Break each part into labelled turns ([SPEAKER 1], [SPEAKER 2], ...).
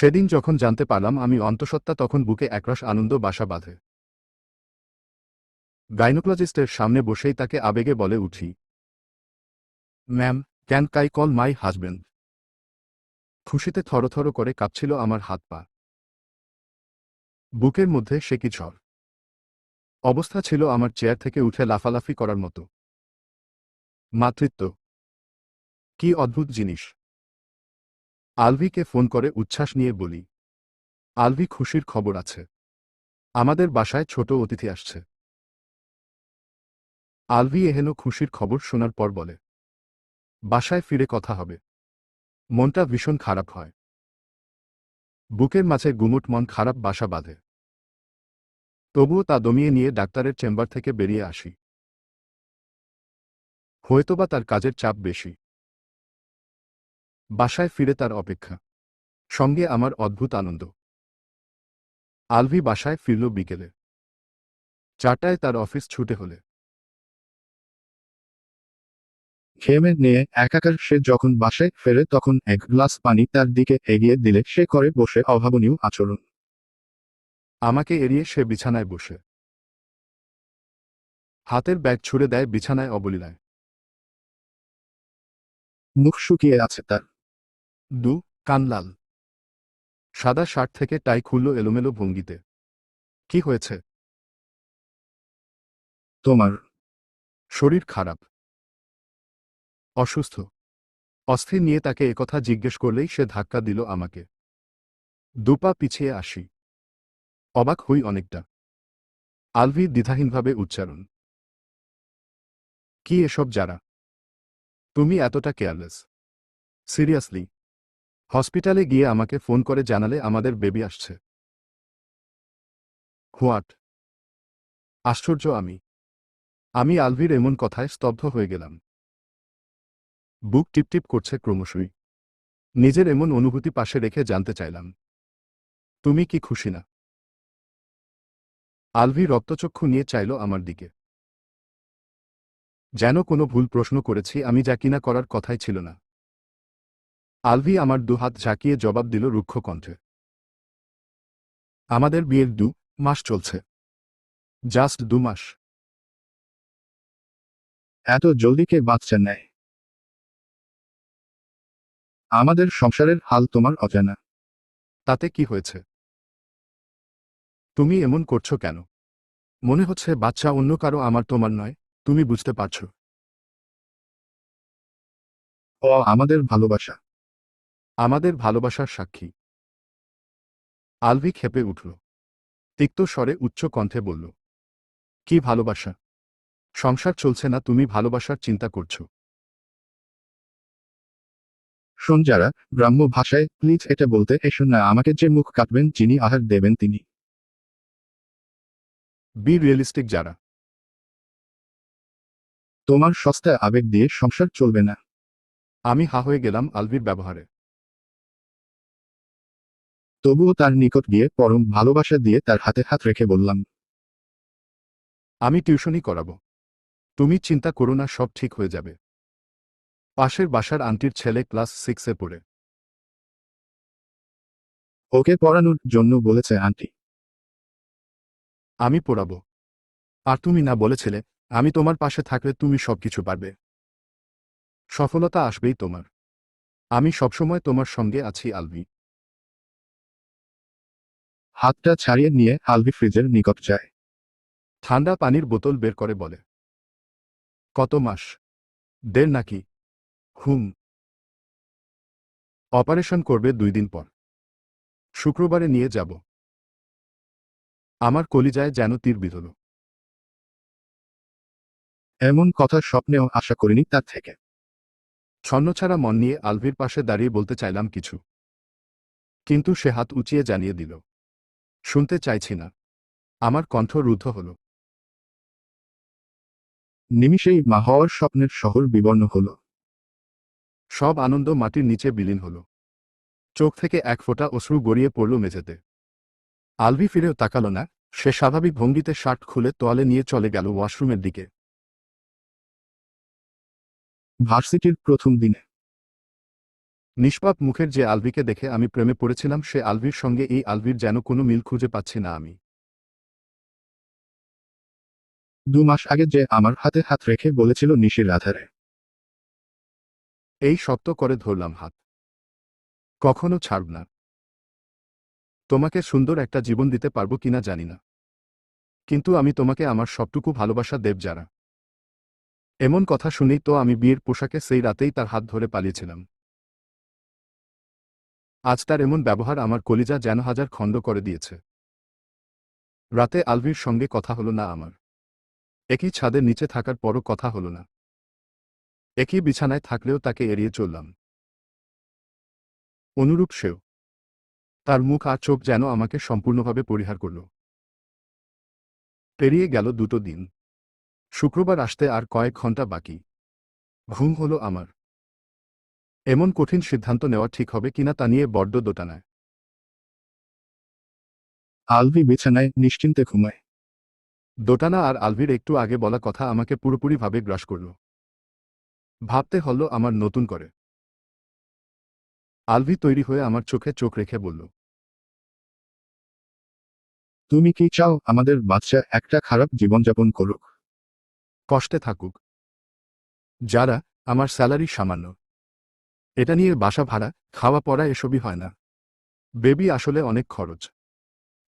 [SPEAKER 1] সেদিন যখন জানতে পারলাম আমি অন্তঃসত্ত্বা তখন বুকে একরাশ আনন্দ বাসা বাঁধে। গাইনোকোলজিস্টের সামনে বসেই তাকে আবেগে বলে উঠি, ma'am, can I call my husband? খুশিতে থরথর করে কাঁপছিল আমার হাত পা। বুকের মধ্যে সে কি ঝড়? অবস্থা ছিল আমার চেয়ার থেকে উঠে লাফালাফি করার মতো। মাতৃত্ব। কি অদ্ভুত জিনিস। আলভিকে ফোন করে উচ্ছ্বাস নিয়ে বলি, আলভি খুশির খবর আছে। আমাদের বাসায় ছোট অতিথি আসছে। আলভি এহেন খুশির খবর শোনার পর বলে, বাসায় ফিরে কথা হবে। মনটা ভীষণ খারাপ হয়। বুকের মাঝে গুমুট মন খারাপ বাসা বাঁধে। তবুও তা দমিয়ে নিয়ে ডাক্তারের চেম্বার থেকে বেরিয়ে আসি। হয়তোবা তার কাজের চাপ বেশি। বাসায় ফিরে তার অপেক্ষা। সঙ্গে আমার অদ্ভুত আনন্দ। আলভি বাসায় ফিরল বিকেলে। চারটায় তার অফিস ছুটে হলে।
[SPEAKER 2] খেমে নিয়ে একাকার সে যখন বাসায় ফেরে তখন এক গ্লাস পানি তার দিকে এগিয়ে দিলে সে করে বসে অভাবনীয় আচরণ।
[SPEAKER 1] আমাকে এড়িয়ে সে বিছানায় বসে। হাতের ব্যাগ ছুড়ে দেয় বিছানায় অবলীলায়।
[SPEAKER 2] মুখ শুকিয়ে আছে তার।
[SPEAKER 1] দু, কানলাল। সাদা শার্ট থেকে টাই খুলল এলোমেলো ভঙ্গিতে। কি হয়েছে?
[SPEAKER 2] তোমার
[SPEAKER 1] শরীর খারাপ। অসুস্থ। অস্থির নিয়ে তাকে একথা জিজ্ঞেস করলেই সে ধাক্কা দিল আমাকে। দুপা পিছিয়ে আসি। অবাক হই অনেকটা। আলভি দ্বিধাহীনভাবে উচ্চারণ। কি এসব যারা? তুমি এতটা কেয়ারলেস। সিরিয়াসলি। হসপিটালে গিয়ে আমাকে ফোন করে জানালে আমাদের বেবি আসছে। হোয়াট? আশ্চর্য আমি। আমি আলভির এমন কথায় স্তব্ধ হয়ে গেলাম। বুক টিপটিপ করছে ক্রমশই। নিজের এমন অনুভূতি পাশে রেখে জানতে চাইলাম। তুমি কি খুশি না? আলভি রক্তচক্ষু নিয়ে চাইল আমার দিকে। যেন কোনো ভুল প্রশ্ন করেছি আমি যা কিনা করার কথাই ছিল না। আলভি আমার দুহাত ঝাঁকিয়ে জবাব দিল রুক্ষ কণ্ঠে আমাদের বিয়ের দু মাস চলছে। জাস্ট দু মাস।
[SPEAKER 2] এত জলদি কে বাচ্চা নেয় আমাদের সংসারের হাল তোমার অজানা।
[SPEAKER 1] তাতে কি হয়েছে? তুমি এমন করছ কেন? মনে হচ্ছে বাচ্চা অন্য কারও আমার তোমার নয়, তুমি বুঝতে পারছ।
[SPEAKER 2] ও আমাদের ভালোবাসা।
[SPEAKER 1] আমাদের ভালোবাসার সাক্ষী। আলভি খেপে উঠল। তিক্ত স্বরে উচ্চ কণ্ঠে বলল, কি ভালোবাসা? সংসার চলছে না, তুমি ভালোবাসার চিন্তা করছ।
[SPEAKER 2] শোন যারা, গ্রাম্য ভাষায় প্লিজ এটা বলতে এসো না, আমাকে যে মুখ কাটবেন যিনি আহার দেবেন তিনি।
[SPEAKER 1] বি রিয়েলিস্টিক যারা।
[SPEAKER 2] তোমার সস্তা আবেগ দিয়ে সংসার চলবে না।
[SPEAKER 1] আমি হা হয়ে গেলাম আলভির ব্যবহারে।
[SPEAKER 2] তবুও তার নিকট গিয়ে পরম ভালোবাসা দিয়ে তার হাতে হাত রেখে বললাম
[SPEAKER 1] আমি টিউশনই করাবো। তুমি চিন্তা করো না সব ঠিক হয়ে যাবে। পাশের বাসার আন্টির ছেলে ক্লাস সিক্সে পড়ে।
[SPEAKER 2] ওকে পড়ানোর জন্য বলেছে আন্টি।
[SPEAKER 1] আমি পড়াবো। আর তুমি না বলেছিলে আমি তোমার পাশে থাকলে তুমি সবকিছু পারবে। সফলতা আসবেই তোমার। আমি সবসময় তোমার সঙ্গে আছি আলভি।
[SPEAKER 2] হাতটা ছাড়িয়ে নিয়ে আলভি ফ্রিজের নিকট যায়।
[SPEAKER 1] ঠান্ডা পানির বোতল বের করে বলে কত মাস? দেড় নাকি? হুম। অপারেশন করবে দুই দিন পর। শুক্রবারে নিয়ে যাব। আমার কলিজায় যেন তীর বিধল।
[SPEAKER 2] এমন কথা স্বপ্নেও আশা করিনি তার থেকে।
[SPEAKER 1] ছন্নছাড়া মন নিয়ে আলভির পাশে দাঁড়িয়ে বলতে চাইলাম কিছু। কিন্তু সে হাত উঁচিয়ে জানিয়ে দিল শুনতে চাইছি না। আমার কণ্ঠ রুদ্ধ হল।
[SPEAKER 2] নিমিষেই মা হওয়ার স্বপ্নের শহর বিবর্ণ হল।
[SPEAKER 1] সব আনন্দ মাটির নিচে বিলীন হল। চোখ থেকে এক ফোঁটা অশ্রু গড়িয়ে পড়ল মেঝেতে। আলভি ফিরেও তাকাল না, সে স্বাভাবিক ভঙ্গিতে শার্ট খুলে তোয়ালে নিয়ে চলে গেল ওয়াশরুমের দিকে।
[SPEAKER 2] ভার্সিটির প্রথম দিনে।
[SPEAKER 1] নিষ্পাপ মুখের যে আলভিকে দেখে আমি প্রেমে পড়েছিলাম, সে আলভির সঙ্গে এই আলভির যেন কোনো মিল খুঁজে পাচ্ছি না আমি।
[SPEAKER 2] দু মাস আগে যে আমার হাতে হাত রেখে বলেছিল নিশির আধারে
[SPEAKER 1] এই শক্ত করে ধরলাম হাত। কখনো ছাড়ব না। তোমাকে সুন্দর একটা জীবন দিতে পারব কিনা জানি না। কিন্তু আমি তোমাকে আমার সবটুকু ভালোবাসা দেব যারা। এমন কথা শুনেই তো আমি বিয়ের পোশাকে সেই রাতেই তার হাত ধরে পালিয়েছিলাম। আজ তার এমন ব্যবহার আমার কলিজা যেন হাজার খণ্ড করে দিয়েছে। রাতে আলভির সঙ্গে কথা হলো না আমার। একই ছাদের নিচে থাকার পরও কথা হলো না। একই বিছানায় থাকলেও তাকে এড়িয়ে চললাম। অনুরূপ সেও। তার মুখ আর চোখ যেন আমাকে সম্পূর্ণভাবে পরিহার করল। পেরিয়ে গেল দুটো দিন। শুক্রবার আসতে আর কয়েক ঘণ্টা বাকি। ঘুম হলো আমার। এমন কঠিন সিদ্ধান্ত নেওয়া ঠিক হবে কিনা তা নিয়ে বড্ড দোটানায়।
[SPEAKER 2] আলভি বিছানায় নিশ্চিন্তে ঘুমায়।
[SPEAKER 1] দোটানা আর আলভির একটু আগে বলা কথা আমাকে পুরোপুরিভাবে গ্রাস করল। ভাবতে হলো আমার নতুন করে। আলভি তৈরি হয়ে আমার চোখে চোখ রেখে বলল
[SPEAKER 2] তুমি কি চাও আমাদের বাচ্চা একটা খারাপ জীবনযাপন করুক?
[SPEAKER 1] কষ্টে থাকুক। যারা আমার স্যালারি সামান্য। এটা নিয়ে বাসা ভাড়া, খাওয়া পড়া এসবই হয় না। বেবি আসলে অনেক খরচ।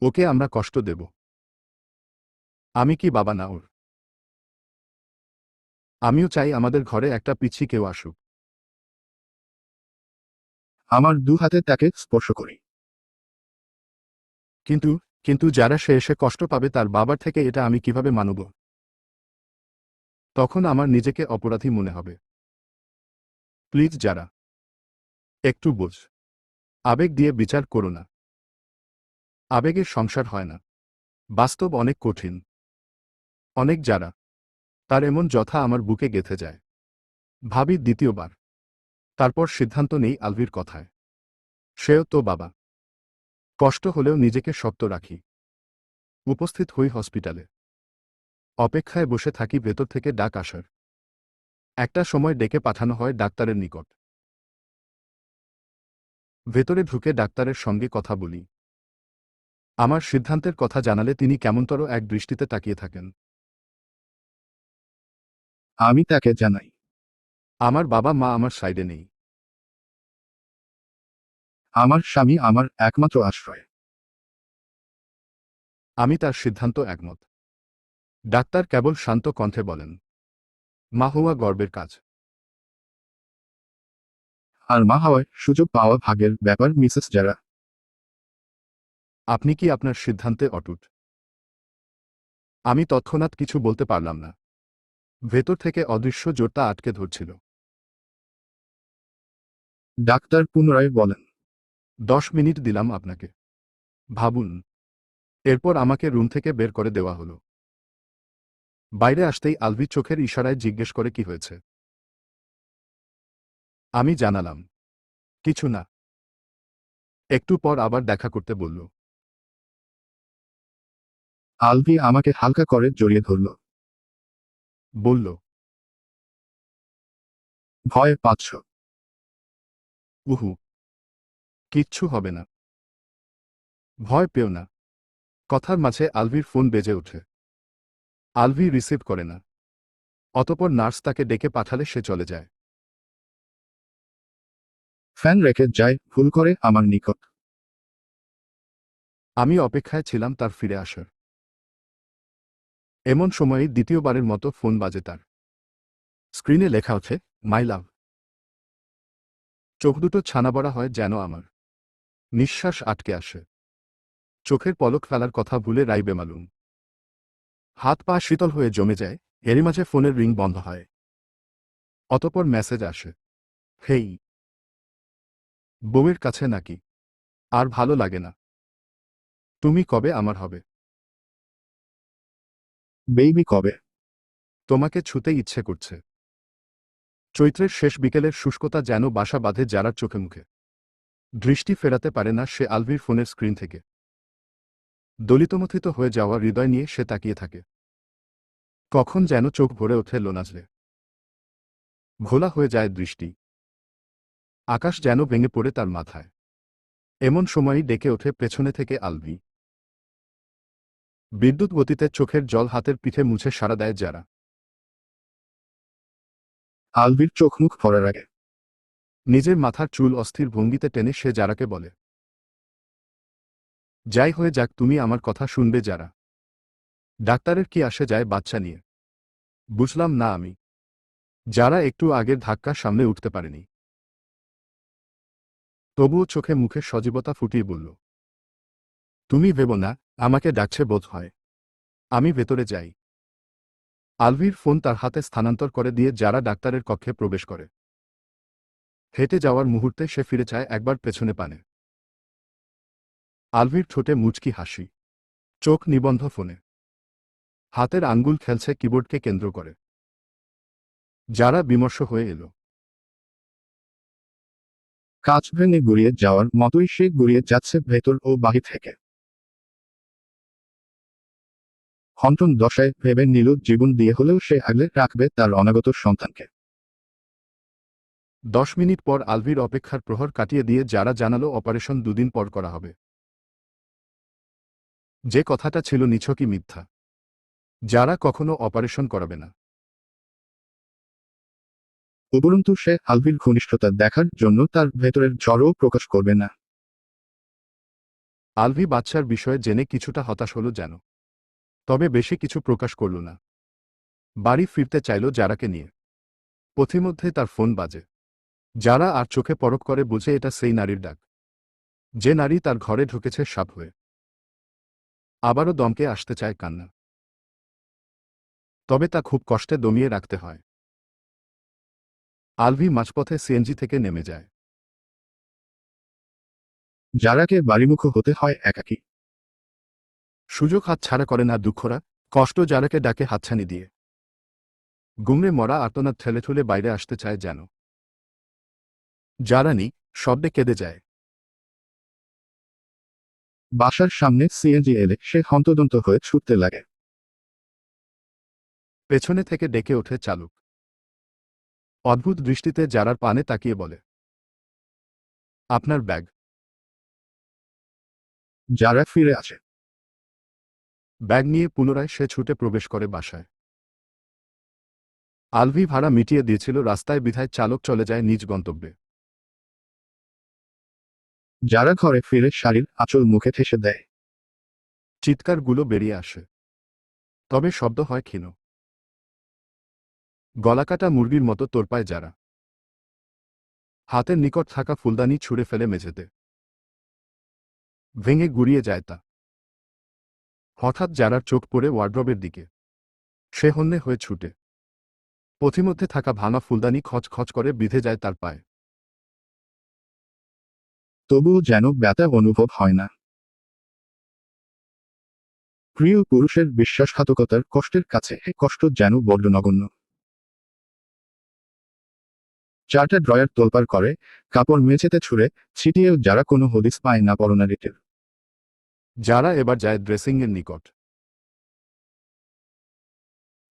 [SPEAKER 1] ওকে আমরা কষ্ট দেব। আমি কি বাবা না ওর? আমিও চাই আমাদের ঘরে একটা পিচ্ছি কেউ আসুক।
[SPEAKER 2] আমার দু হাতে তাকে স্পর্শ করি।
[SPEAKER 1] কিন্তু কিন্তু যারা সে এসে কষ্ট পাবে তার বাবার থেকে এটা আমি কীভাবে মানব? তখন আমার নিজেকে অপরাধী মনে হবে। প্লিজ, যারা একটু বোঝ। আবেগ দিয়ে বিচার করো না। আবেগের সংসার হয় না। বাস্তব অনেক কঠিন। অনেক যারা, তার এমন যথা আমার বুকে গেথে যায়। ভাবি দ্বিতীয়বার। তারপর সিদ্ধান্ত নেই আলভির কথায়। সেও তো বাবা। কষ্ট হলেও নিজেকে শক্ত রাখি। উপস্থিত হই হসপিটালে। অপেক্ষায় বসে থাকি ভেতর থেকে ডাক আসার। একটা সময় ডেকে পাঠানো হয় ডাক্তারের নিকট। ভেতরে ঢুকে ডাক্তারের সঙ্গে কথা বলি। আমার সিদ্ধান্তের কথা জানালে তিনি কেমনতর এক দৃষ্টিতে তাকিয়ে থাকেন।
[SPEAKER 2] আমি তাকে জানাই।
[SPEAKER 1] আমার বাবা মা আমার সাইডে নেই।
[SPEAKER 2] আমার স্বামী আমার একমাত্র আশ্রয়।
[SPEAKER 1] আমি তার সিদ্ধান্ত একমত। ডাক্তার কেবল শান্ত কণ্ঠে বলেন, মা হওয়া গর্বের কাজ।
[SPEAKER 2] আর মা হওয়ায় সুযোগ পাওয়া ভাগের ব্যাপার মিসেস যারা।
[SPEAKER 1] আপনি কি আপনার সিদ্ধান্তে অটুট? আমি তৎক্ষণাৎ কিছু বলতে পারলাম না। ভেতর থেকে অদৃশ্য জোরটা আটকে ধরছিল।
[SPEAKER 2] ডাক্তার পুনরায় বলেন।
[SPEAKER 1] দশ মিনিট দিলাম আপনাকে। ভাবুন। এরপর আমাকে রুম থেকে বের করে দেওয়া হলো। বাইরে আসতেই আলভি চোখের ইশারায় জিজ্ঞেস করে কি হয়েছে। আমি জানালাম। কিছু না। একটু পর আবার দেখা করতে বলল।
[SPEAKER 2] আলভি আমাকে হালকা করে জড়িয়ে ধরল।
[SPEAKER 1] বলল
[SPEAKER 2] ভয় পাচ্ছ।
[SPEAKER 1] উহু কিচ্ছু হবে না। ভয় পেও না। কথার মাঝে আলভির ফোন বেজে ওঠে। আলভি রিসিভ করে না। অতপর নার্স তাকে ডেকে পাঠালে সে চলে যায়।
[SPEAKER 2] ফ্যান রেখে যায় ভুল করে আমার নিকট।
[SPEAKER 1] আমি অপেক্ষায় ছিলাম তার ফিরে আসার। এমন সময়ে দ্বিতীয়বারের মতো ফোন বাজে তার। স্ক্রিনে লেখা আছে, মাই লাভ। চোখ দুটো ছানাবড়া হয় যেন আমার। নিঃশ্বাস আটকে আসে। চোখের পলক ফেলার কথা ভুলে রাই বেমালুম। হাত পা শীতল হয়ে জমে যায়, এরই মাঝে ফোনের রিং বন্ধ হয়। অতপর মেসেজ আসে, হেই। বউয়ের কাছে নাকি? আর ভালো লাগে না। তুমি কবে আমার হবে?
[SPEAKER 2] বেইবি কবে?
[SPEAKER 1] তোমাকে ছুতে ইচ্ছে করছে। চৈত্রের শেষ বিকেলের শুষ্কতা যেন বাসা বাঁধে যারার চোখে মুখে। দৃষ্টি ফেরাতে পারে না সে আলভির ফোনের স্ক্রিন থেকে। দলিতমথিত হয়ে যাওয়া হৃদয় নিয়ে সে তাকিয়ে থাকে। কখন যেন চোখ ভরে ওঠে লোনাজলে। ঘোলা হয়ে যায় দৃষ্টি। আকাশ যেন ভেঙে পড়ে তার মাথায়। এমন সময়ই ডেকে ওঠে পেছনে থেকে আলভি। বিদ্যুৎ গতিতে চোখের জল হাতের পিঠে মুছে সাড়া দেয় যারা।
[SPEAKER 2] আলবির চোখ মুখ ভরার আগে।
[SPEAKER 1] নিজের মাথার চুল অস্থির ভঙ্গিতে টেনে সে যারাকে বলে। যাই হয়ে যাক, তুমি আমার কথা শুনবে যারা। ডাক্তারের কি আসে যায় বাচ্চা নিয়ে। বুঝলাম না আমি। যারা একটু আগের ধাক্কা সামনে উঠতে পারেনি। তবুও চোখে মুখে সজীবতা ফুটিয়ে বলল, তুমি ভেবো না, আমাকে ডাকছে বোধ হয়। আমি ভেতরে যাই। আলভির ফোন তার হাতে স্থানান্তর করে দিয়ে যারা ডাক্তারের কক্ষে প্রবেশ করে। হেঁটে যাওয়ার মুহূর্তে সে ফিরে চায় একবার পেছনে পানে। আলভির ঠোঁটে মুচকি হাসি। চোখ নিবন্ধ ফোনে। হাতের আঙ্গুল খেলছে কিবোর্ডকে কেন্দ্র করে। যারা বিমর্ষ হয়ে এলো।
[SPEAKER 2] কাঁচ ভেঙে গুড়িয়ে যাওয়ার মতোই সে গুড়িয়ে যাচ্ছে ভেতর ও বাহি থেকে। হন্টন দশায় ভেবে নিল জীবন দিয়ে হলেও সে আগলে রাখবে তার অনাগত সন্তানকে।
[SPEAKER 1] দশ মিনিট পর আলভির অপেক্ষার প্রহর কাটিয়ে দিয়ে যারা জানালো অপারেশন দুদিন পর করা হবে। যে কথাটা ছিল নিছকই মিথ্যা। যারা কখনো অপারেশন করাবে না।
[SPEAKER 2] উপরন্তু সে আলভির ঘনিষ্ঠতা দেখার জন্য তার ভেতরের জ্বরও প্রকাশ করবে না।
[SPEAKER 1] আলভি বাচ্চার বিষয়ে জেনে কিছুটা হতাশ হল যেন। তবে বেশি কিছু প্রকাশ করল না। বাড়ি ফিরতে চাইল যারাকে নিয়ে। পথিমধ্যে তার ফোন বাজে। যারা আর চোখে পরক করে বুঝে এটা সেই নারীর ডাক। যে নারী তার ঘরে ঢুকেছে সাপ হয়ে। আবারও দমকে আসতে চায় কান্না। তবে তা খুব কষ্টে দমিয়ে রাখতে হয়। আলভি মাঝপথে সিএনজি থেকে নেমে যায়।
[SPEAKER 2] যারাকে বাড়িমুখ হতে হয় একাকী।
[SPEAKER 1] সুযোগ হাতছাড়া করে না দুঃখরা, কষ্ট যারাকে ডাকে হাতছানি দিয়ে। গুমড়ে মরা আর্তনাদ ঠেলে ঠুলে বাইরে আসতে চায় যেন। যারানি শব্দে কেঁদে যায়।
[SPEAKER 2] বাসার সামনে সিএনজি এলে সে হন্তদন্ত হয়ে ছুটতে লাগে।
[SPEAKER 1] পেছনে থেকে ডেকে ওঠে চালক। অদ্ভুত দৃষ্টিতে যারার পানে তাকিয়ে বলে, আপনার ব্যাগ?
[SPEAKER 2] যারা ফিরে আছে
[SPEAKER 1] ব্যাগ নিয়ে পুনরায় সে ছুটে প্রবেশ করে বাসায়। আলভি ভাড়া মিটিয়ে দিয়েছিল, রাস্তায় বিধায় চালক চলে যায় নিজ গন্তব্যে।
[SPEAKER 2] যারা ঘরে ফিরে শাড়ির আঁচল মুখে ঠেসে দেয়।
[SPEAKER 1] চিৎকারগুলো বেরিয়ে আসে। তবে শব্দ হয় ক্ষীণ। গলাকাটা মুরগির মতো তোরপায় যারা। হাতের নিকট থাকা ফুলদানি ছুঁড়ে ফেলে মেঝেতে। ভেঙে গুড়িয়ে যায় তা। হঠাৎ যারার চোখ পড়ে ওয়ার্ড্রবের দিকে। সে হন্যে হয়ে ছুটে। পথিমধ্যে থাকা ভাঙা ফুলদানি খচ খচ করে বিঁধে যায় তার পায়ে।
[SPEAKER 2] তবুও যেন ব্যথা অনুভব হয় না। প্রিয় পুরুষের বিশ্বাসঘাতকতার কষ্টের কাছে এ কষ্ট যেন বড্ড নগণ্য। চারটা ড্রয়ার তোলপার করে কাপড় মেঝেতে ছুঁড়ে ছিটিয়েও যারা কোনো হদিস পায় না পরনারীটির
[SPEAKER 1] যারা এবার যায় ড্রেসিংয়ের নিকট।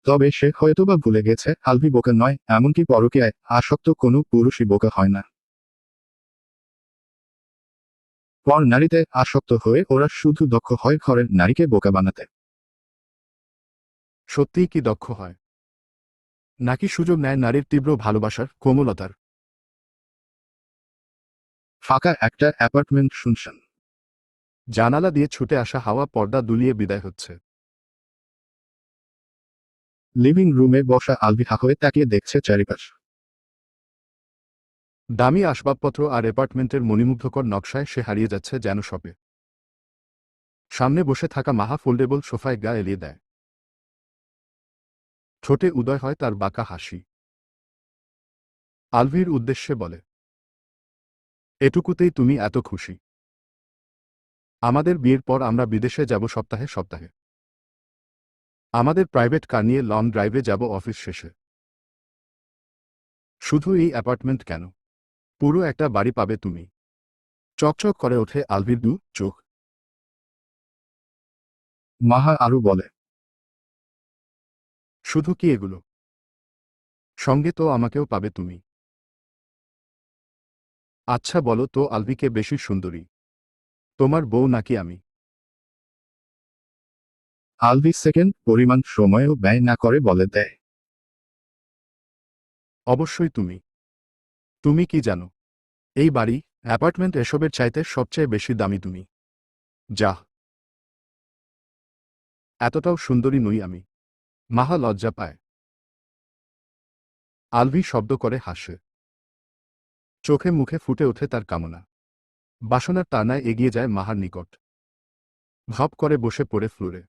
[SPEAKER 2] তবে সে হয়তোবা ভুলে গেছে আলভি বোকা নয় এমনকি পরকীয়ায় আসক্ত কোনো পুরুষই বোকা হয় না। পর নারীতে আসক্ত হয়ে ওরা শুধু দক্ষ হয় ঘরের নারীকে বোকা বানাতে।
[SPEAKER 1] সত্যিই কি দক্ষ হয়? নাকি সুযোগ নেয় নারীর তীব্র ভালোবাসার, কোমলতার।
[SPEAKER 2] ফাঁকা একটা অ্যাপার্টমেন্ট শুনশান
[SPEAKER 1] জানালা দিয়ে ছুটে আসা হাওয়া পর্দা দুলিয়ে বিদায় হচ্ছে।
[SPEAKER 2] লিভিং রুমে বসা আলভি হা হয়ে তাকিয়ে দেখছে চারিপাশ।
[SPEAKER 1] দামি আসবাবপত্র আর অ্যাপার্টমেন্টের মণিমুগ্ধকর নকশায় সে হারিয়ে যাচ্ছে যেন সবে। সামনে বসে থাকা মাহা ফোল্ডেবল সোফায় গা এলিয়ে দেয়। ঠোঁটে উদয় হয় তার বাঁকা হাসি। আলভির উদ্দেশ্যে বলে, এটুকুতেই তুমি এত খুশি। আমাদের বিয়ের পর আমরা বিদেশে যাব সপ্তাহে সপ্তাহে। আমাদের প্রাইভেট কার নিয়ে লং ড্রাইভে যাব অফিস শেষে। শুধু এই অ্যাপার্টমেন্ট কেন? পুরো একটা বাড়ি পাবে তুমি চকচক করে ওঠে আলভির দু চোখ।
[SPEAKER 2] মাহা আরও বলে
[SPEAKER 1] শুধু কি এগুলো? সঙ্গে তো আমাকেও পাবে তুমি। আচ্ছা বলো তো আলভিকে বেশি সুন্দরী। তোমার বউ নাকি আমি?
[SPEAKER 2] আলভি সেকেন্ড পরিমাণ সময়ও ব্যয় না করে বলে দেয়।
[SPEAKER 1] অবশ্যই তুমি। তুমি কি জানো? এই বাড়ি অ্যাপার্টমেন্ট এসবের চাইতে সবচেয়ে বেশি দামি তুমি। যা এতটাও সুন্দরী নই আমি। মাহা লজ্জা পায়। আলভি শব্দ করে হাসে। চোখে মুখে ফুটে ওঠে তার কামনা। বাসনার টানায় এগিয়ে যায় মাহার নিকট। ভাব করে বসে পড়ে ফ্লোরে।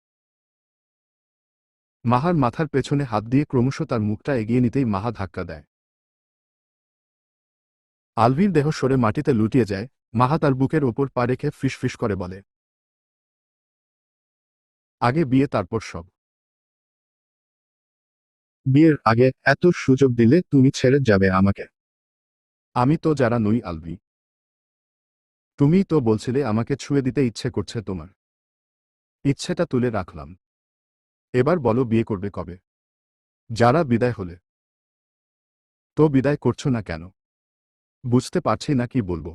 [SPEAKER 1] মাহার মাথার পেছনে হাত দিয়ে ক্রমশ তার মুখটা এগিয়ে নিতেই মাহা ধাক্কা দেয়। আলভির দেহ সরে মাটিতে লুটিয়ে যায়, মাহা তার বুকের ওপর পা রেখে ফিস করে বলে। আগে বিয়ে, তারপর সব।
[SPEAKER 2] বিয়ের আগে এত সুযোগ দিলে তুমি ছেড়ে যাবে আমাকে।
[SPEAKER 1] আমি তো যারা নই আলভি তুমি তো বলছিলে আমাকে ছুঁয়ে দিতে ইচ্ছে করছে তোমার। ইচ্ছেটা তুলে রাখলাম। এবার বলো বিয়ে করবে কবে? যারা বিদায় হলে। তো বিদায় করছ না কেন? বুঝতে পারছি না কি বলব।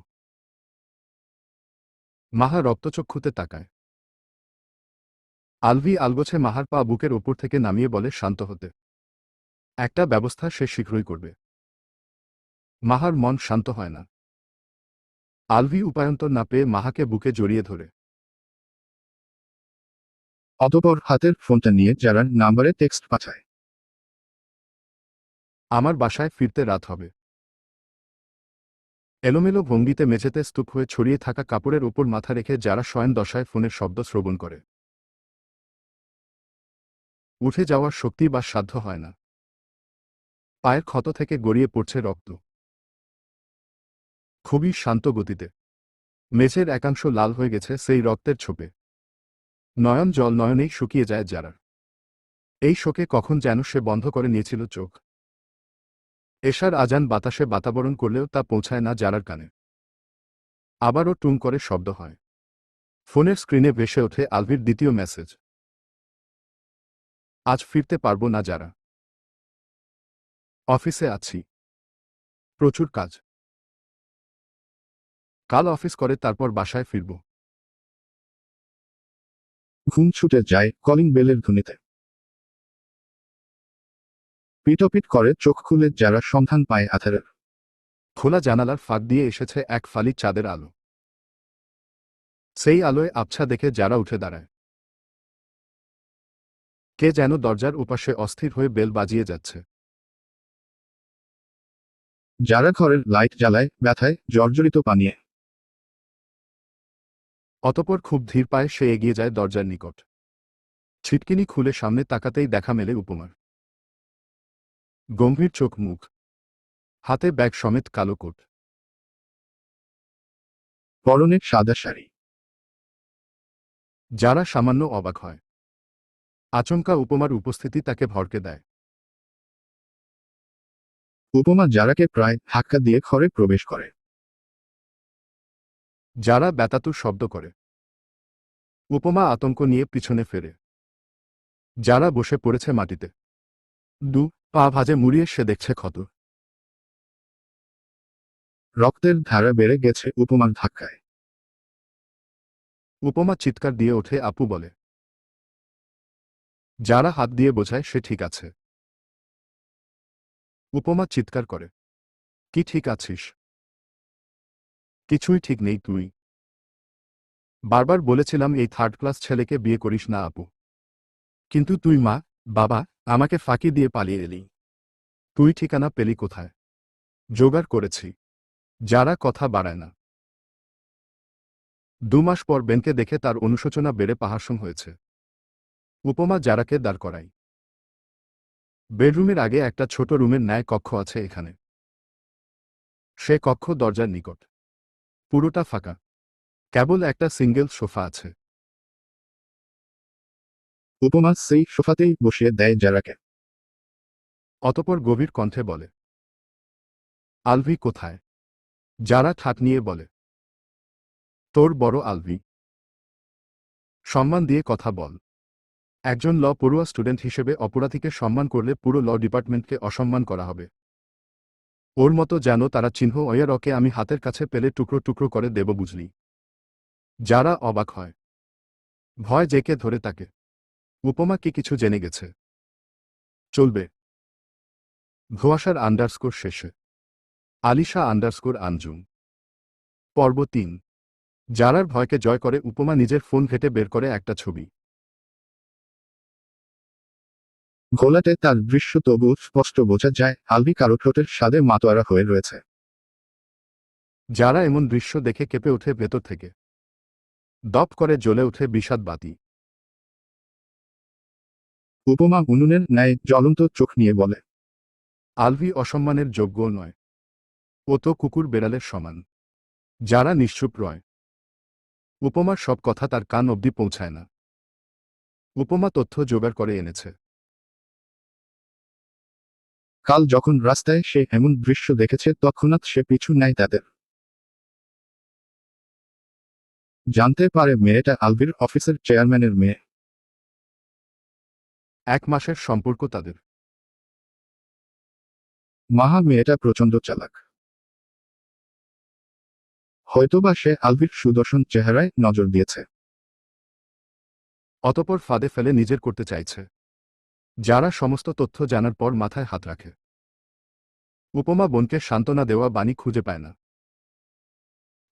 [SPEAKER 1] মাহা রক্তচক্ষুতে তাকায়। আলভি আলগোছে মাহার পা বুকের ওপর থেকে নামিয়ে বলে শান্ত হতে। একটা ব্যবস্থা সে শীঘ্রই করবে। মাহার মন শান্ত হয় না। আলভি উপায়ন্তর না পেয়ে মাহাকে বুকে জড়িয়ে ধরে।
[SPEAKER 2] অতপর হাতের ফোনটা নিয়ে যারার নাম্বারে টেক্সট পাঠায়।
[SPEAKER 1] আমার বাসায় ফিরতে রাত হবে। এলোমেলো ভঙ্গিতে মেঝেতে স্তূপ হয়ে ছড়িয়ে থাকা কাপড়ের ওপর মাথা রেখে যারা শয়ন দশায় ফোনের শব্দ শ্রবণ করে। উঠে যাওয়ার শক্তি বা সাধ্য হয় না। পায়ের ক্ষত থেকে গড়িয়ে পড়ছে রক্ত। খুবই শান্ত গতিতে। মেঝের একাংশ লাল হয়ে গেছে সেই রক্তের ছোপে। নয়ন জল নয়নেই শুকিয়ে যায় যারা এই শোকে কখন যেন সে বন্ধ করে নিয়েছিল চোখ। এশার আজান বাতাসে বাতাবরণ করলেও তা পৌঁছায় না যারার কানে। আবারও টুং করে শব্দ হয়। ফোনের স্ক্রিনে ভেসে ওঠে আলভির দ্বিতীয় মেসেজ। আজ ফিরতে পারব না যারা অফিসে আছি। প্রচুর কাজ। কাল অফিস করে, তারপর বাসায় ফিরব।
[SPEAKER 2] ঘুম ছুটে যায় কলিং বেলের ধ্বনিতে। পিটপিট করে চোখ খুলে যারা সন্ধান পায় আধারের।
[SPEAKER 1] খোলা জানালার ফাঁক দিয়ে এসেছে এক ফালি চাঁদের আলো। সেই আলোয় আবছা দেখে যারা উঠে দাঁড়ায়। কে যেন দরজার উপাসে অস্থির হয়ে বেল বাজিয়ে যাচ্ছে।
[SPEAKER 2] যারা ঘরের লাইট জ্বালায় ব্যথায় জর্জরিত পানিয়ে।
[SPEAKER 1] অতপর খুব ধীর পায়ে সে এগিয়ে যায় দরজার নিকট। ছিটকিনি খুলে সামনে তাকাতেই দেখা মেলে উপমার। গম্ভীর চোখ মুখ। হাতে ব্যাগ সমেত কালো কোট।
[SPEAKER 2] পরনে সাদা শাড়ি।
[SPEAKER 1] যারা সামান্য অবাক হয়। আচমকা উপমার উপস্থিতি তাকে ভরকে দেয়।
[SPEAKER 2] উপমা যারাকে প্রায় ধাক্কা দিয়ে ঘরে প্রবেশ করে।
[SPEAKER 1] যারা ব্যতাতুর শব্দ করে। উপমা আতঙ্ক নিয়ে পিছনে ফেরে। যারা বসে পড়েছে মাটিতে। দু পা ভাজে মুড়িয়ে সে দেখছে ক্ষত।
[SPEAKER 2] রক্তের ধারা বেড়ে গেছে উপমার ধাক্কায়।
[SPEAKER 1] উপমা চিৎকার দিয়ে ওঠে আপু বলে। যারা হাত দিয়ে বোঝায় সে ঠিক আছে। উপমা চিৎকার করে। কি ঠিক আছিস? কিছুই ঠিক নেই তুই। বারবার বলেছিলাম এই থার্ড ক্লাস ছেলেকে বিয়ে করিস না আপু। কিন্তু তুই মা, বাবা, আমাকে ফাঁকি দিয়ে পালিয়ে এলি। তুই ঠিকানা পেলি কোথায়? জোগাড় করেছি। যারা কথা বাড়ায় না। দু মাস পর বেনকে দেখে তার অনুশোচনা বেড়ে পাহাসং হয়েছে। উপমা যারাকে দাঁড় করাই। বেডরুমের আগে একটা ছোট রুমের ন্যায় কক্ষ আছে এখানে। সে কক্ষ দরজার নিকট। পুরোটা ফাঁকা। কেবল একটা সিঙ্গেল সোফা আছে।
[SPEAKER 2] উপমা সেই সোফাতেই বসিয়ে দেয় যারাকে।
[SPEAKER 1] অতপর গভীর কণ্ঠে বলে, আলভি কোথায়? যারা ঠাট নিয়ে বলে, তোর বড় আলভি। সম্মান দিয়ে কথা বল। একজন ল পড়ুয়া স্টুডেন্ট হিসেবে অপরাধীকে সম্মান করলে পুরো ল ডিপার্টমেন্টকে অসম্মান করা হবে। ওর মতো যেন তারা চিহ্ন ওয়ারকে আমি হাতের কাছে পেলে টুকরো টুকরো করে দেব বুঝলি। যারা অবাক হয়। ভয় জেকে ধরে তাকে। উপমা কি কিছু জেনে গেছে? চলবে। ভুয়াশার আন্ডারস্কোর শেষে। আলিশা আন্ডারস্কোর আঞ্জুম। পর্ব তিন। যারার ভয়কে জয় করে উপমা নিজের ফোন ঘেটে বের করে একটা ছবি।
[SPEAKER 2] ঘোলাটে তার দৃশ্য তবু স্পষ্ট বোঝা যায় আলভি কারও ঠোঁটের স্বাদে মাতোয়ারা হয়ে রয়েছে।
[SPEAKER 1] যারা এমন দৃশ্য দেখে কেঁপে ওঠে ভেতর থেকে। দপ করে জ্বলে ওঠে বিষাদ বাতি।
[SPEAKER 2] উপমা উনুনের ন্যায় জ্বলন্ত চোখ নিয়ে বলে
[SPEAKER 1] আলভি অসম্মানের যোগ্য নয়। ও তো কুকুর বেড়ালের সমান। যারা নিশ্চুপ রয়। উপমার সব কথা তার কান অবধি পৌঁছায় না। উপমা তথ্য জোগাড় করে এনেছে।
[SPEAKER 2] কাল যখন রাস্তায় সে এমন দৃশ্য দেখেছে তৎক্ষণাৎ সে পিছু নেয় তাদের। জানতে পারে মেয়েটা আলভির অফিসের চেয়ারম্যানের মেয়ে।
[SPEAKER 1] এক মাসের সম্পর্ক তাদের।
[SPEAKER 2] মাহা মেয়েটা প্রচণ্ড চালাক। হয়তোবা সে আলভির সুদর্শন চেহারায় নজর দিয়েছে।
[SPEAKER 1] অতপর ফাঁদে ফেলে নিজের করতে চাইছে। যারা সমস্ত তথ্য জানার পর মাথায় হাত রাখে। উপমা বোনকে সান্ত্বনা দেওয়া বাণী খুঁজে পায় না।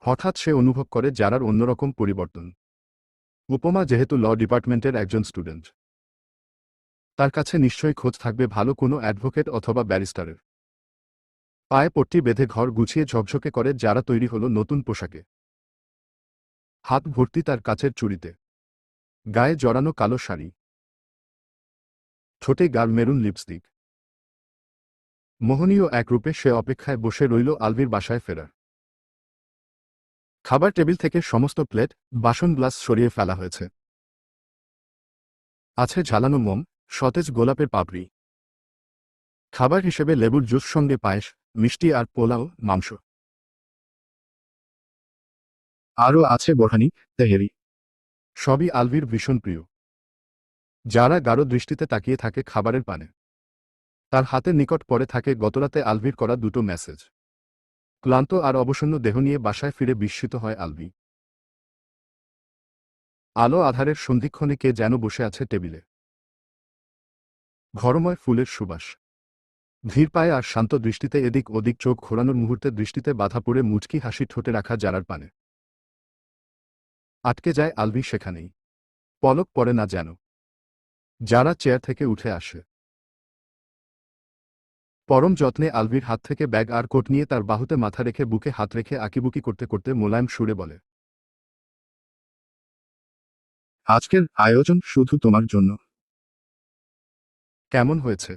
[SPEAKER 1] হঠাৎ সে অনুভব করে যারার অন্যরকম পরিবর্তন। উপমা যেহেতু ল ডিপার্টমেন্টের একজন স্টুডেন্ট। তার কাছে নিশ্চয়ই খোঁজ থাকবে ভালো কোনো অ্যাডভোকেট অথবা ব্যারিস্টারের। পায়ে পট্টি বেঁধে ঘর গুছিয়ে ঝকঝকে করে যারা তৈরি হলো নতুন পোশাকে। হাত ভর্তি তার কাছের চুরিতে গায়ে জড়ানো কালো শাড়ি। ঠোঁটে গাল মেরুন লিপস্টিক। মোহনীয় এক রূপে সে অপেক্ষায় বসে রইল আলভির বাসায় ফেরার। খাবার টেবিল থেকে সমস্ত প্লেট, বাসন গ্লাস সরিয়ে ফেলা হয়েছে। আছে ঝালানো মোম, সতেজ গোলাপের পাপড়ি। খাবার হিসেবে লেবুর জুস সঙ্গে পায়েস, মিষ্টি আর পোলাও, মাংস।
[SPEAKER 2] আরও আছে বোরহানি, তেহেরি।
[SPEAKER 1] সবই আলভির ভীষণ প্রিয়। যারা গাঢ় দৃষ্টিতে তাকিয়ে থাকে খাবারের পানে। তার হাতের নিকট পরে থাকে গতরাতে আলভির করা দুটো মেসেজ। ক্লান্ত আর অবসন্ন দেহ নিয়ে বাসায় ফিরে বিস্মিত হয় আলভি। আলো আধারের সন্ধিক্ষণে কে যেন বসে আছে টেবিলে। ঘরময় ফুলের সুবাস। ধীর পায়ে আর শান্ত দৃষ্টিতে এদিক ওদিক চোখ ঘোরানোর মুহূর্তে দৃষ্টিতে বাধা পড়ে মুচকি হাসি ঠোঁটে রাখা জারার পানে। আটকে যায় আলভি সেখানেই। পলক পড়ে না যেন। যারা চেয়ার থেকে উঠে আসে। পরম যত্নে আলভির হাত থেকে ব্যাগ আর কোট নিয়ে তার বাহুতে মাথা রেখে বুকে হাত রেখে আঁকিবুকি করতে করতে মোলায়েম সুরে বলে,
[SPEAKER 2] আজকের আয়োজন শুধু তোমার জন্য।
[SPEAKER 1] কেমন হয়েছে?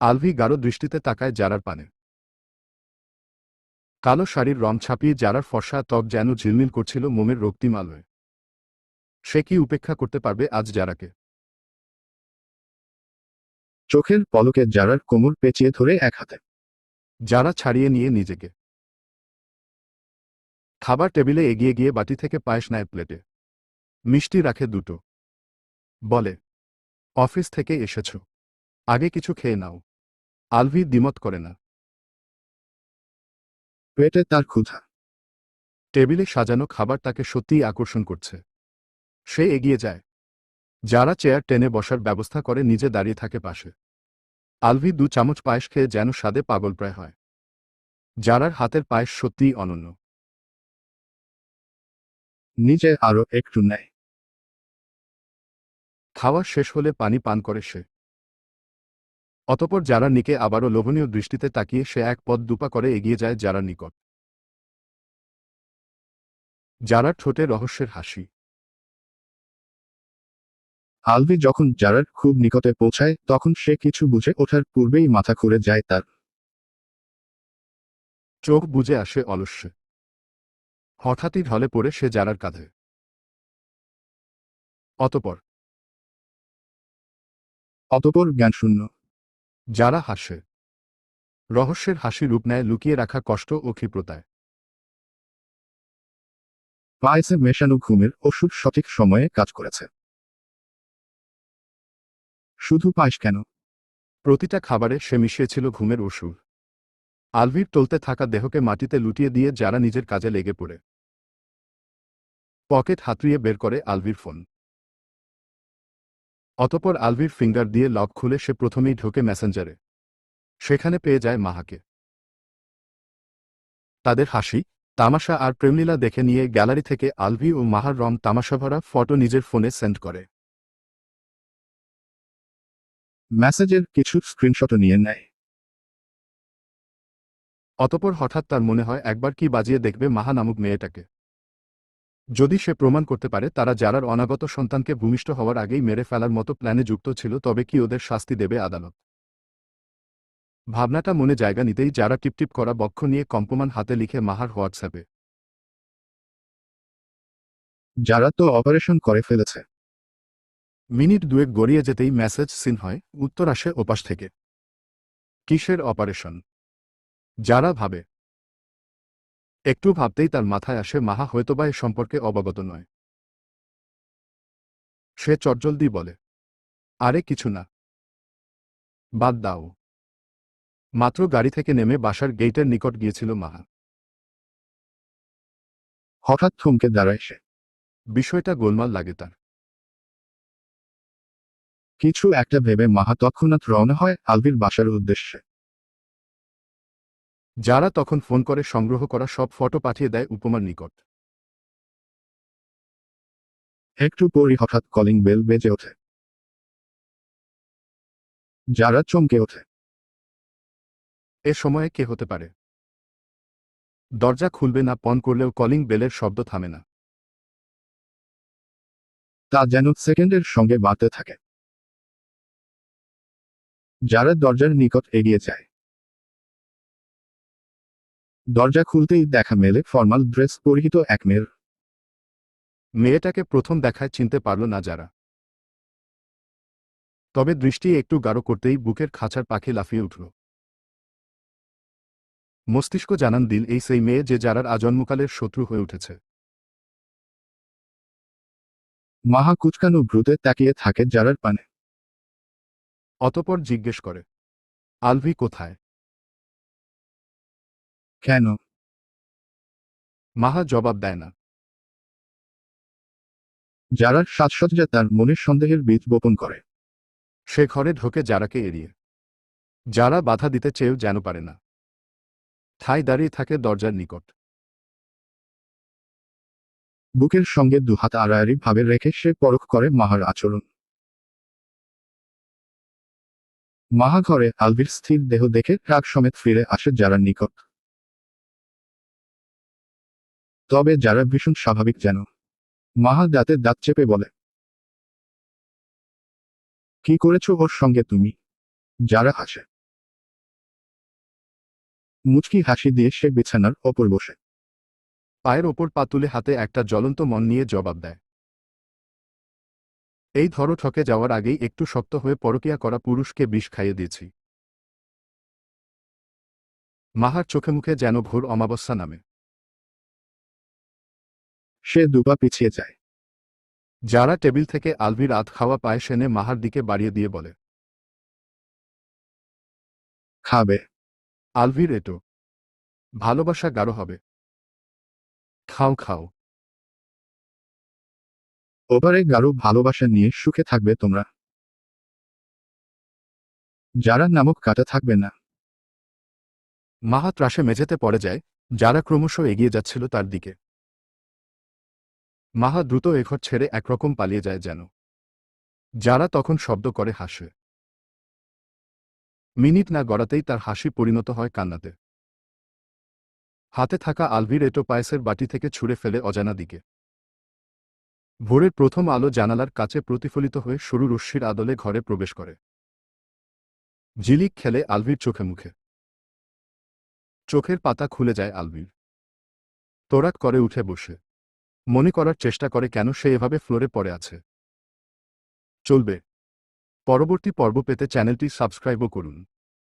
[SPEAKER 1] আলভি গাঢ় দৃষ্টিতে তাকায় জারার পানে। কালো শাড়ির রং ছাপিয়ে জারার ফর্সা ত্বক যেন ঝিলমিল করছিল মোমের রক্তিম আলোয়। সে কি উপেক্ষা করতে পারবে আজ জারাকে?
[SPEAKER 2] চোখের পলকে জারার কোমর পেঁচিয়ে ধরে এক হাতে।
[SPEAKER 1] যারা ছাড়িয়ে নিয়ে নিজেকে। খাবার টেবিলে এগিয়ে গিয়ে বাটি থেকে পায়েস নেয় প্লেটে। মিষ্টি রাখে দুটো। বলে অফিস থেকে এসেছ। আগে কিছু খেয়ে নাও। আলভি দ্বিমত করে না।
[SPEAKER 2] পেটে তার ক্ষুধা।
[SPEAKER 1] টেবিলে সাজানো খাবার তাকে সত্যিই আকর্ষণ করছে। সে এগিয়ে যায়। যারা চেয়ার টেনে বসার ব্যবস্থা করে নিজে দাঁড়িয়ে থাকে পাশে। আলভি দু চামচ পায়েস খেয়ে যেন স্বাদে পাগলপ্রায় হয়। যারার হাতের পায়েস সত্যিই অনন্য।
[SPEAKER 2] নিজে আরও একটু নেয়।
[SPEAKER 1] খাওয়া শেষ হলে পানি পান করে সে। অতপর যারা নিকে আবারও লোভনীয় দৃষ্টিতে তাকিয়ে সে এক পদ দুপা করে এগিয়ে যায় যারা নিকট। যারার ঠোঁটে রহস্যের হাসি।
[SPEAKER 2] আলভি যখন জারার খুব নিকটে পৌঁছায় তখন সে কিছু বুঝে ওঠার পূর্বেই মাথা ঘুরে যায় তার।
[SPEAKER 1] চোখ বুজে আসে অলস্যে। হঠাৎই ঢলে পড়ে সে জারার কাঁধে। অতপর।
[SPEAKER 2] অতপর জ্ঞানশূন্য
[SPEAKER 1] যারা হাসে। রহস্যের হাসি রূপ নেয় লুকিয়ে রাখা কষ্ট ও ক্ষিপ্রতায়।
[SPEAKER 2] পায়েসে মেশানো ঘুমের ওষুধ সঠিক সময়ে কাজ করেছে। শুধু পায়েস কেন?
[SPEAKER 1] প্রতিটা খাবারে সে মিশিয়েছিল ঘুমের ওষুধ। আলভির টলতে থাকা দেহকে মাটিতে লুটিয়ে দিয়ে যারা নিজের কাজে লেগে পড়ে। পকেট হাতড়িয়ে বের করে আলভির ফোন। অতপর আলভির ফিঙ্গার দিয়ে লক খুলে সে প্রথমেই ঢোকে মেসেঞ্জারে। সেখানে পেয়ে যায় মাহাকে। তাদের হাসি, তামাশা আর প্রেমলীলা দেখে নিয়ে গ্যালারি থেকে আলভি ও মাহার রং তামাশাভরা ফটো নিজের ফোনে সেন্ড করে।
[SPEAKER 2] মেসেজের কিছু স্ক্রিনশটও নিয়ে নেয়।
[SPEAKER 1] অতপর হঠাৎ তার মনে হয় একবার কি বাজিয়ে দেখবে মাহা নামক মেয়েটাকে। যদি সে প্রমাণ করতে পারে, তারা যারার অনাগত সন্তানকে ভূমিষ্ঠ হওয়ার আগেই মেরে ফেলার মতো প্ল্যানে যুক্ত ছিল, তবে কি ওদের শাস্তি দেবে আদালত? ভাবনাটা মনে জায়গা নিতেই যারা টিপটিপ করা বক্ষ নিয়ে কম্পমান হাতে লিখে মাহার হোয়াটসঅ্যাপে।
[SPEAKER 2] যারা তো অপারেশন করে ফেলেছে।
[SPEAKER 1] মিনিট দুয়েক গড়িয়ে যেতেই মেসেজ সিন হয় উত্তর আসে ওপাশ থেকে। কিসের অপারেশন? যারা ভাবে। একটু ভাবতেই তার মাথায় আসে মাহা হয়তোবা এ সম্পর্কে অবগত নয়। সে চটজলদি বলে, আরে কিছু না। বাদ দাও। মাত্র গাড়ি থেকে নেমে বাসার গেইটের নিকট গিয়েছিল মাহা।
[SPEAKER 2] হঠাৎ থমকে দাঁড়ায় সে।
[SPEAKER 1] বিষয়টা গোলমাল লাগে তার।
[SPEAKER 2] কিছু একটা ভেবে মাহা তৎক্ষণাৎ রওনা হয় আলভির বাসার উদ্দেশ্যে।
[SPEAKER 1] যারা তখন ফোন করে সংগ্রহ করা সব ফটো পাঠিয়ে দেয় উপমার নিকট।
[SPEAKER 2] একটু পরই হঠাৎ কলিং বেল বেজে ওঠে। যারা চমকে ওঠে।
[SPEAKER 1] এ সময়ে কে হতে পারে? দরজা খুলবে না পন করলেও কলিং বেলের শব্দ থামে না।
[SPEAKER 2] তা যেন সেকেন্ডের সঙ্গে বাড়তে থাকে। যারা দরজার নিকট এগিয়ে যায়। দরজা খুলতেই দেখা মেলে ফর্মাল ড্রেস পরিহিত এক মেয়ের।
[SPEAKER 1] মেয়েটাকে প্রথম দেখায় চিনতে পারল না যারা। তবে দৃষ্টি একটু গাঢ় করতেই বুকের খাঁচার পাখি লাফিয়ে উঠল। মস্তিষ্ক জানান দিল, এই সেই মেয়ে যে যারার আজন্মকালের শত্রু হয়ে উঠেছে।
[SPEAKER 2] মাহা কুচকানো ভ্রুতে তাকিয়ে থাকে যারার পানে।
[SPEAKER 1] অতপর জিজ্ঞেস করে আলভি কোথায়?
[SPEAKER 2] কেন?
[SPEAKER 1] মাহা জবাব দেয় না।
[SPEAKER 2] যারার সাজসজ্জা তার মনের সন্দেহের বীজ বপন করে।
[SPEAKER 1] সে ঘরে ঢোকে যারাকে এড়িয়ে। যারা বাধা দিতে চেয়েও যেন পারে না। ঠাই দাঁড়িয়ে থাকে দরজার নিকট।
[SPEAKER 2] বুকের সঙ্গে দুহাত আড়াআড়ি ভাবে রেখে সে পরখ করে মাহার আচরণ। মাহা ঘরে আলভির স্থির দেহ দেখে রাগ সমেত ফিরে আসে যারা নিকট। তবে যারা ভীষণ স্বাভাবিক যেন, মাহা দাঁতে দাঁত চেপে বলে, কি করেছ ওর সঙ্গে তুমি? যারা হাসে। মুচকি হাসি দিয়ে সে বিছানার ওপর বসে।
[SPEAKER 1] পায়ের ওপর পা তুলে হাতে একটা জ্বলন্ত মন নিয়ে জবাব দেয়। এই ধরো ঠকে যাওয়ার আগেই একটু শক্ত হয়ে পরকিয়া করা পুরুষকে বিষ খাইয়ে দিয়েছি। মাহার চোখে মুখে যেন ভোর অমাবস্যা নামে।
[SPEAKER 2] সে দুপা পিছিয়ে যায়।
[SPEAKER 1] যারা টেবিল থেকে আলভির আধ খাওয়া পায়েস সেনে মাহার দিকে বাড়িয়ে দিয়ে বলে,
[SPEAKER 2] খাবে।
[SPEAKER 1] আলভির এটো। ভালোবাসা গাঢ় হবে। খাও খাও।
[SPEAKER 2] ওপারে গাঢ় ভালোবাসা নিয়ে সুখে থাকবে তোমরা। যারা নামক কাটা থাকবে না।
[SPEAKER 1] মাহা ত্রাসে মেঝেতে পড়ে যায়, যারা ক্রমশ এগিয়ে যাচ্ছিল তার দিকে। মাহা দ্রুত এঘর ছেড়ে একরকম পালিয়ে যায় যেন। যারা তখন শব্দ করে হাসে। মিনিট না গড়াতেই তার হাসি পরিণত হয় কান্নাতে। হাতে থাকা আলভির এটো পায়েসের বাটি থেকে ছুঁড়ে ফেলে অজানা দিকে। ভোরের প্রথম আলো জানালার কাছে প্রতিফলিত হয়ে সরু রশ্মির আদলে ঘরে প্রবেশ করে। ঝিলিক খেলে আলভির চোখে মুখে। চোখের পাতা খুলে যায় আলভির। তোরাক করে উঠে বসে। মনে করার চেষ্টা করে কেন সে এভাবে ফ্লোরে পড়ে আছে। চলবে। পরবর্তী পর্ব পেতে চ্যানেলটি সাবস্ক্রাইবও করুন।